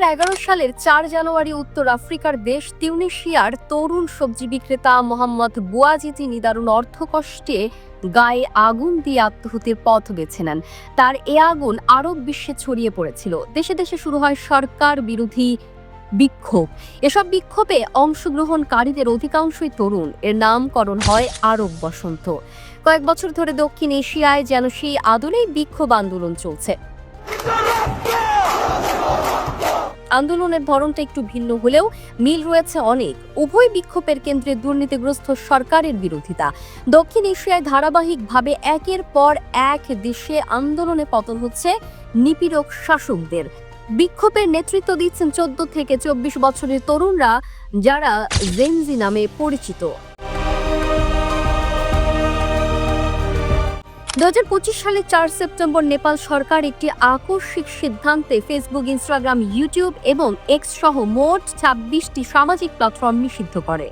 সালের চার জানুয়ারি উত্তর আফ্রিকার দেশ তিউনিশিয়ার তরুণ সবজি বিক্রেতা মোহাম্মদ বুয়াজিজি নিদারুণ অর্থকষ্টে গায়ে আগুন দিয়ে আত্মহত্যের পথ বেছে নেন। তার এ আগুন আরব বিশ্বে ছড়িয়ে পড়েছিল। দেশে দেশে শুরু হয় সরকার বিরোধী বিক্ষোভ। এসব বিক্ষোভে অংশগ্রহণকারীদের অধিকাংশই তরুণ। এর নামকরণ হয় আরব বসন্ত। কয়েক বছর ধরে দক্ষিণ এশিয়ায় যেন সেই আদলেই বিক্ষোভ আন্দোলন চলছে। আন্দোলনের ধরনটা একটু ভিন্ন হলেও মিল রয়েছে অনেক। উভয় বিক্ষোভের কেন্দ্রে দুর্নীতিগ্রস্ত সরকারের বিরোধিতা। দক্ষিণ এশিয়ায় ধারাবাহিকভাবে একের পর এক দেশে আন্দোলনে পতন হচ্ছে নিপীড়ক শাসকদের। বিক্ষোভের নেতৃত্ব দিচ্ছেন চোদ্দ থেকে চব্বিশ বছরের তরুণরা, যারা জেনজি নামে পরিচিত। দু হাজার পঁচিশ সালে চার সেপ্টেম্বর নেপাল সরকার একটি আকস্মিক সিদ্ধান্তে ফেসবুক ইনস্টাগ্রাম ইউটিউব এবং এক্স সহ মোট ছাব্বিশটি সামাজিক প্ল্যাটফর্ম নিষিদ্ধ করে।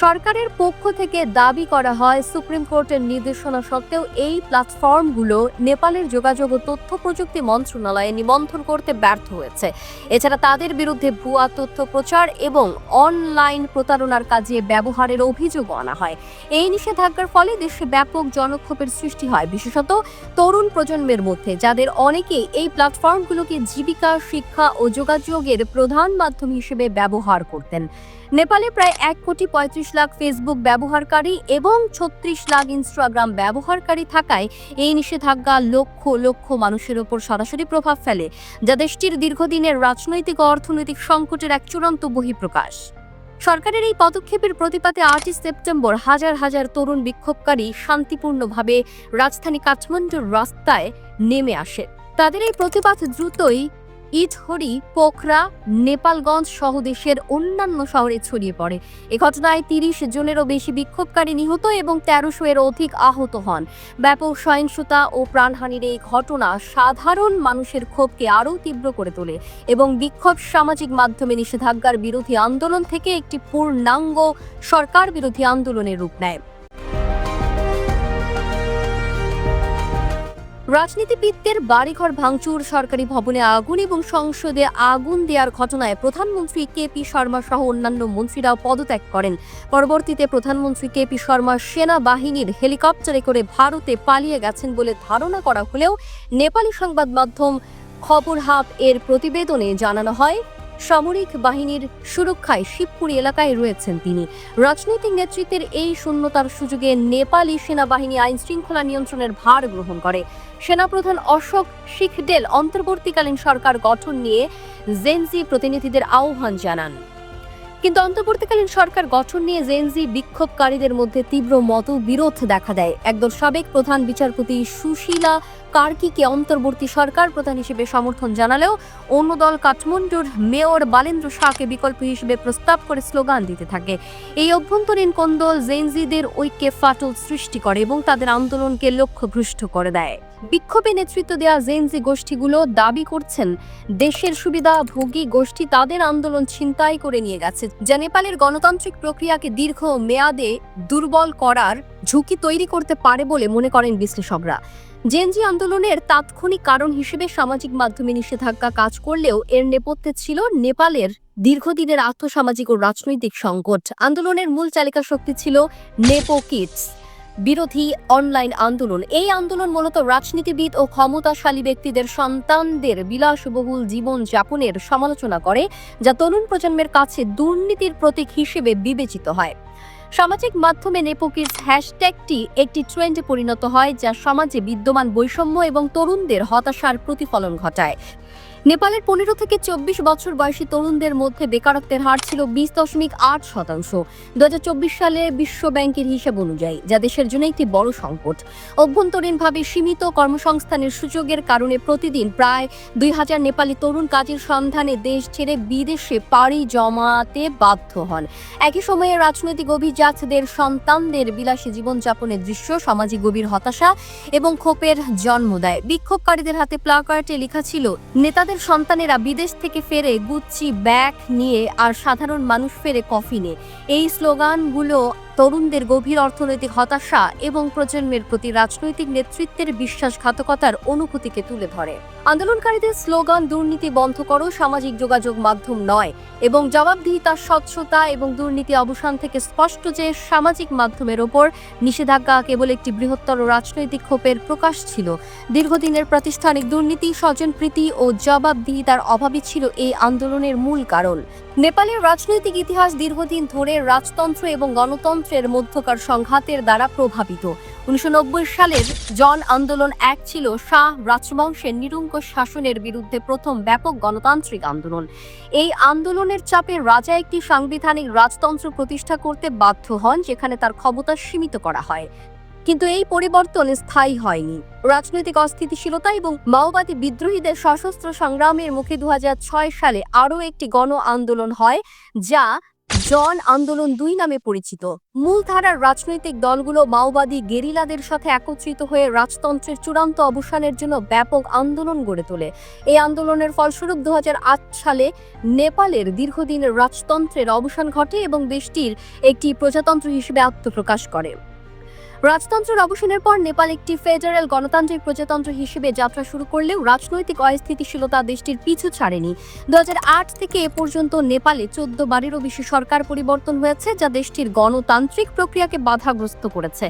সরকারের পক্ষ থেকে দাবি করা হয়, সুপ্রিম কোর্টের নির্দেশনা সত্ত্বেও এই প্ল্যাটফর্মগুলো নেপালের যোগাযোগ ও তথ্য প্রযুক্তি মন্ত্রণালয়ে নিবন্ধন করতে ব্যর্থ হয়েছে। এছাড়া তাদের বিরুদ্ধে ভুয়া তথ্য প্রচার এবং অনলাইন প্রতারণার কাজে ব্যবহারের অভিযোগ আনা হয়। এই নিষেধাজ্ঞার ফলে দেশে ব্যাপক জনক্ষোভের সৃষ্টি হয়, বিশেষত তরুণ প্রজন্মের মধ্যে, যাদের অনেকেই এই প্ল্যাটফর্মগুলোকে জীবিকা, শিক্ষা ও যোগাযোগের প্রধান মাধ্যম হিসেবে ব্যবহার করতেন। নেপালে প্রায় এক কোটি পঁয়ত্রিশ লাখ ফেসবুক ব্যবহারকারী এবং ছত্রিশ লাখ ইনস্টাগ্রাম ব্যবহারকারী থাকায় এই নিষেধাজ্ঞা লক্ষ লক্ষ মানুষের ওপর সরাসরি প্রভাব ফেলে, যা দেশটির দীর্ঘদিনের রাজনৈতিক ও অর্থনৈতিক সংকটের এক চূড়ান্ত বহিঃপ্রকাশ। সরকারের এই পদক্ষেপের প্রতিপাতে আটই সেপ্টেম্বর হাজার হাজার তরুণ বিক্ষোভকারী শান্তিপূর্ণভাবে রাজধানী কাঠমান্ডুর রাস্তায় নেমে আসে। তাদের এই প্রতিবাদ দ্রুতই ইটহরি, পোখরা, নেপালগঞ্জ সহ দেশের অন্যান্য শহরে ছড়িয়ে পড়ে। এ ঘটনায় তিরিশ জনেরও বেশি বিক্ষোভকারী নিহত এবং তেরোশো এর অধিক আহত হন। ব্যাপক সহিংসতা ও প্রাণহানির এই ঘটনা সাধারণ মানুষের ক্ষোভকে আরও তীব্র করে তোলে এবং বিক্ষোভ সামাজিক মাধ্যমে নিষেধাজ্ঞার বিরোধী আন্দোলন থেকে একটি পূর্ণাঙ্গ সরকার বিরোধী আন্দোলনের রূপ নেয়। রাজনীতিবিদদের বাড়িঘর ভাঙচুর, সরকারি ভবনে আগুন এবং সংসদে আগুন দেওয়ার ঘটনায় প্রধানমন্ত্রী কে পি শর্মা সহ অন্যান্য মন্ত্রীরাও পদত্যাগ করেন। পরবর্তীতে প্রধানমন্ত্রী কে পি শর্মা সেনাবাহিনীর হেলিকপ্টারে করে ভারতে পালিয়ে গেছেন বলে ধারণা করা হলেও, নেপালি সংবাদ মাধ্যম খবর হাব এর প্রতিবেদনে জানানো হয় সামরিক বাহিনীর সুরক্ষায় শিবপুরি এলাকায় রয়েছেন তিনি। রাজনৈতিক নেতৃত্বের এই শূন্যতার সুযোগে নেপালি সেনাবাহিনী আইন শৃঙ্খলা নিয়ন্ত্রণের ভার গ্রহণ করে। সেনাপ্রধান অশোক শিখডেল অন্তর্বর্তীকালীন সরকার গঠন নিয়ে জেনজি প্রতিনিধিদের আহ্বান জানান। কিন্তু অন্তর্বর্তীকালীন সরকার গঠন নিয়ে জেনজি বিক্ষোভকারীদের মধ্যে তীব্র মতবিরোধ দেখা দেয়। একদল সাবেক প্রধান বিচারপতি সুশীলা কার্কিকে অন্তর্বর্তী সরকার প্রধান হিসেবে সমর্থন জানালেও অন্য দল কাঠমান্ডুর মেয়র বালেন্দ্র শাহকে বিকল্প হিসেবে প্রস্তাব করে স্লোগান দিতে থাকে। এই অভ্যন্তরীণ কোন্দল জেনজিদের ঐক্যে ফাটল সৃষ্টি করে এবং তাদের আন্দোলনকে লক্ষ্যভ্রষ্ট করে দেয়। বিক্ষোভে নেতৃত্ব দেওয়া জেনজি গোষ্ঠীগুলো দাবি করছেন, দেশের সুবিধাভোগী গোষ্ঠী তাদের আন্দোলন ছিনতাই করে নিয়ে গেছে, যা নেপালের গণতান্ত্রিক প্রক্রিয়াকে দীর্ঘ মেয়াদে দুর্বল করার ঝুঁকি তৈরি করতে পারে বলে মনে করেন বিশ্লেষকরা। জেনজি আন্দোলনের তাৎক্ষণিক কারণ হিসেবে সামাজিক মাধ্যমে নিষেধাজ্ঞা কাজ করলেও এর নেপথ্যে ছিল নেপালের দীর্ঘদিনের আর্থসামাজিক ও রাজনৈতিক সংকট। আন্দোলনের মূল চালিকা শক্তি ছিল নেপো কিডস। বিরোধী অনলাইন আন্দোলন। এই আন্দোলন মূলত রাজনীতিবিদ ও ক্ষমতাশালী ব্যক্তিদের সন্তানদের বিলাসবহুল জীবন যাপনের সমালোচনা করে, যা তরুণ প্রজন্মের কাছে দুর্নীতির প্রতীক হিসেবে বিবেচিত হয়। সামাজিক মাধ্যমে নেপোকিডস হ্যাশট্যাগটি একটি ট্রেন্ডে পরিণত হয়, যা সমাজে বিদ্যমান বৈষম্য এবং তরুণদের হতাশার প্রতিফলন ঘটায়। নেপালের পনেরো থেকে চব্বিশ বছর বয়সী তরুণদের মধ্যে বেকারত্বের হার ছিল বিশ দশমিক আট শতাংশ। দু সালে বিশ্ব ব্যাংকের হিসাব অনুযায়ী, যা দেশের জন্য একটি বড় সংকট। অভ্যন্তরীণভাবে সীমিত কর্মসংস্থানের সুযোগের কারণে প্রতিদিন প্রায় দুই হাজার নেপালি তরুণ কাজের সন্ধানে দেশ ছেড়ে বিদেশে পাড়ি জমাতে বাধ্য হন। একই সময়ে রাজনৈতিক অভিজাতদের সন্তানদের বিলাসী জীবনযাপনের দৃশ্য সমাজে গভীর হতাশা এবং ক্ষোভের জন্ম দেয়। বিক্ষোভকারীদের হাতে প্লাকার্টে লেখা ছিল, নেতাদের সন্তানেরা বিদেশ থেকে ফেরে গুচ্ছি ব্যাগ নিয়ে আর সাধারণ মানুষ ফেরে কফিনে। এই স্লোগানগুলো তরুণদের গভীর অর্থনৈতিক হতাশা এবং প্রজন্মের প্রতি রাজনৈতিক নেতৃত্বের বিশ্বাসঘাতকতার অনুভূতিকে তুলে ধরে। আন্দোলনকারীদের স্লোগান, দুর্নীতি বন্ধ করো, সামাজিক যোগাযোগ মাধ্যম নয়। এবং জবাবদিহিতার স্বচ্ছতা এবং দুর্নীতি অবসান থেকে স্পষ্ট যে সামাজিক মাধ্যমের ওপর নিষেধাজ্ঞা কেবল একটি বৃহত্তর রাজনৈতিক ক্ষোভের প্রকাশ ছিল, দীর্ঘদিনের প্রাতিষ্ঠানিক দুর্নীতি, স্বজনপ্রীতি ও জবাবদিহিতার অভাবই ছিল এই আন্দোলনের মূল কারণ। নেপালের রাজনৈতিক ইতিহাস দীর্ঘদিন ধরে রাজতন্ত্র এবং গণতন্ত্রের মধ্যকার সংঘাতের দ্বারা প্রভাবিত। উনিশশো সালের জন আন্দোলন এক ছিল শাহ রাজবংশের নিরঙ্কুশ শাসনের বিরুদ্ধে প্রথম ব্যাপক গণতান্ত্রিক আন্দোলন। এই আন্দোলনের চাপে রাজা একটি সাংবিধানিক রাজতন্ত্র প্রতিষ্ঠা করতে বাধ্য হন, যেখানে তার ক্ষমতা সীমিত করা হয়। কিন্তু এই পরিবর্তন স্থায়ী হয়নি। রাজনৈতিক অস্থিতিশীলতা এবং মাওবাদী বিদ্রোহীদের সশস্ত্র সংগ্রামের মুখে দু হাজার ছয় সালে আরও একটি গণ আন্দোলন হয়, যা জন আন্দোলন দুই নামে পরিচিত। মূলধারার রাজনৈতিক দলগুলো মাওবাদী গেরিলাদের সাথে একত্রিত হয়ে রাজতন্ত্রের চূড়ান্ত অবসানের জন্য ব্যাপক আন্দোলন গড়ে তোলে। এই আন্দোলনের ফলস্বরূপ দু হাজার আট সালে নেপালের দীর্ঘদিনের রাজতন্ত্রের অবসান ঘটে এবং দেশটির একটি প্রজাতন্ত্র হিসেবে আত্মপ্রকাশ করে। রাজতন্ত্রের অবসানের পর নেপাল একটি ফেডারেল গণতান্ত্রিক প্রজাতন্ত্র হিসেবে যাত্রা শুরু করলেও রাজনৈতিক অস্থিতিশীলতা দেশটির পিছু ছাড়েনি। দু হাজার আট থেকে এ পর্যন্ত নেপালে চোদ্দ বারেরও বেশি সরকার পরিবর্তন হয়েছে, যা দেশটির গণতান্ত্রিক প্রক্রিয়াকে বাধাগ্রস্ত করেছে।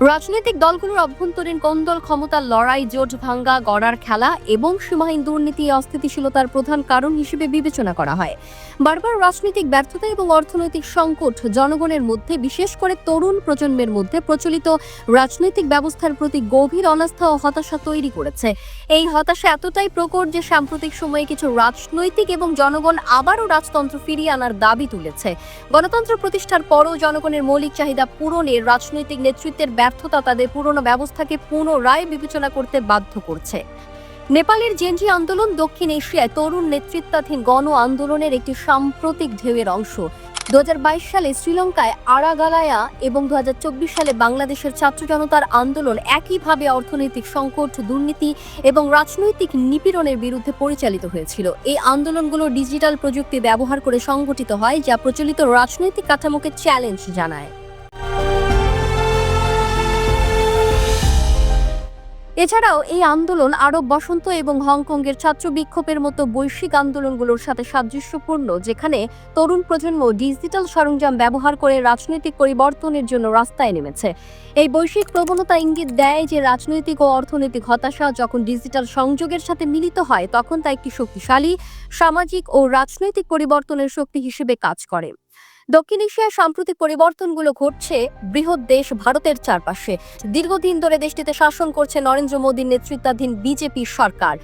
রাজনৈতিক দলগুলোর অভ্যন্তরীণ কোন্দল ক্ষমতার লড়াই, জোট ভাঙ্গা, গড়ার খেলা এবং সীমাহীন দুর্নীতি, অস্থিতিশীলতার প্রধান কারণ হিসেবে বিবেচনা করা হয়। বারবার রাজনৈতিক ব্যর্থতা এবং অর্থনৈতিক সংকট জনগণের মধ্যে, বিশেষ করে তরুণ প্রজন্মের মধ্যে প্রচলিত রাজনৈতিক ব্যবস্থার প্রতি গভীর অনাস্থা ও হতাশা তৈরি করেছে। এই হতাশা এতটাই প্রকট যে সাম্প্রতিক সময়ে কিছু রাজনৈতিক এবং জনগণ আবারও রাজতন্ত্র ফিরিয়ে আনার দাবি তুলেছে। গণতন্ত্র প্রতিষ্ঠার পরও জনগণের মৌলিক চাহিদা পূরণে রাজনৈতিক নেতৃত্বের ব্যর্থতা তাদের পুরনো ব্যবস্থাকে পুনরায় বিবেচনা করতে বাধ্য করছে। নেপালের জেনজি আন্দোলন দক্ষিণ এশিয়ায় তরুণ নেতৃত্বাধীন গণ আন্দোলনের একটি সাম্প্রতিক ঢেউয়ের অংশ। দুহাজার বাইশ সালে শ্রীলঙ্কায় আরাগালায়া এবং দুহাজার চব্বিশ সালে বাংলাদেশের ছাত্র জনতার আন্দোলন একইভাবে অর্থনৈতিক সংকট, দুর্নীতি এবং রাজনৈতিক নিপীড়নের বিরুদ্ধে পরিচালিত হয়েছিল। এই আন্দোলনগুলো ডিজিটাল প্রযুক্তি ব্যবহার করে সংগঠিত হয়, যা প্রচলিত রাজনৈতিক কাঠামোকে চ্যালেঞ্জ জানায়। এছাড়াও এই আন্দোলন আরব বসন্ত এবং হংকংয়ের ছাত্র বিক্ষোভের মতো বৈশ্বিক আন্দোলনগুলোর সাথে সাদৃশ্যপূর্ণ, যেখানে তরুণ প্রজন্ম ডিজিটাল সরঞ্জাম ব্যবহার করে রাজনৈতিক পরিবর্তনের জন্য রাস্তায় নেমেছে। এই বৈশ্বিক প্রবণতা ইঙ্গিত দেয় যে রাজনৈতিক ও অর্থনৈতিক হতাশা যখন ডিজিটাল সংযোগের সাথে মিলিত হয়, তখন তা একটি শক্তিশালী, সামাজিক ও রাজনৈতিক পরিবর্তনের শক্তি হিসেবে কাজ করে। দক্ষিণ এশিয়ার সাম্প্রতিক পরিবর্তনগুলো ঘটছে, বৃহৎ দেশ ভারতের চারপাশে। দীর্ঘদিন ধরে দেশটিতে শাসন করছে নরেন্দ্র মোদীর নেতৃত্বাধীন বিজেপি সরকার।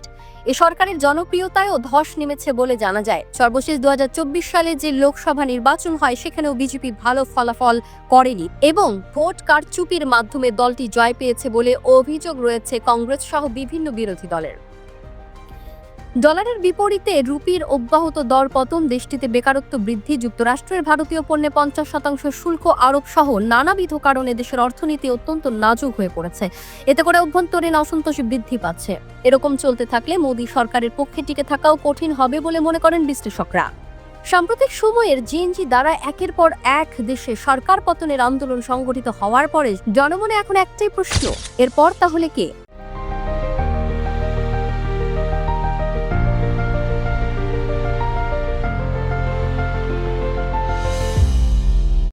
এ সরকারের জনপ্রিয়তায়ও ধস নেমেছে বলে জানা যায়। সর্বশেষ দু হাজার চব্বিশ সালে যে লোকসভা নির্বাচন হয়, সেখানেও বিজেপি ভালো ফলাফল করেনি এবং ভোট কারচুপির মাধ্যমে দলটি জয় পেয়েছে বলে অভিযোগ রয়েছে কংগ্রেস সহ বিভিন্ন বিরোধী দলের। ডলারের বিপরীতে রুপির অব্যাহত দর পতন দেশটিতে বেকারত্ব বৃদ্ধি, যুক্তরাষ্ট্রের ভারতীয় পণ্যে পঞ্চাশ শতাংশ শুল্ক আরোপ সহ নানাবিধ কারণে দেশের অর্থনীতি অত্যন্ত নাজুক হয়ে পড়েছে। এতে করে অভ্যন্তরীণ অসন্তোষ বৃদ্ধি পাচ্ছে। এরকম চলতে থাকলে মোদী সরকারের পক্ষে টিকে থাকাও কঠিন হবে বলে মনে করেন বিশ্লেষকরা। সাম্প্রতিক সময়ের জিএনজি দ্বারা একের পর এক দেশে সরকার পতনের আন্দোলন সংগঠিত হওয়ার পরে জনমনে এখন একটাই প্রশ্ন, এরপর তাহলে কে?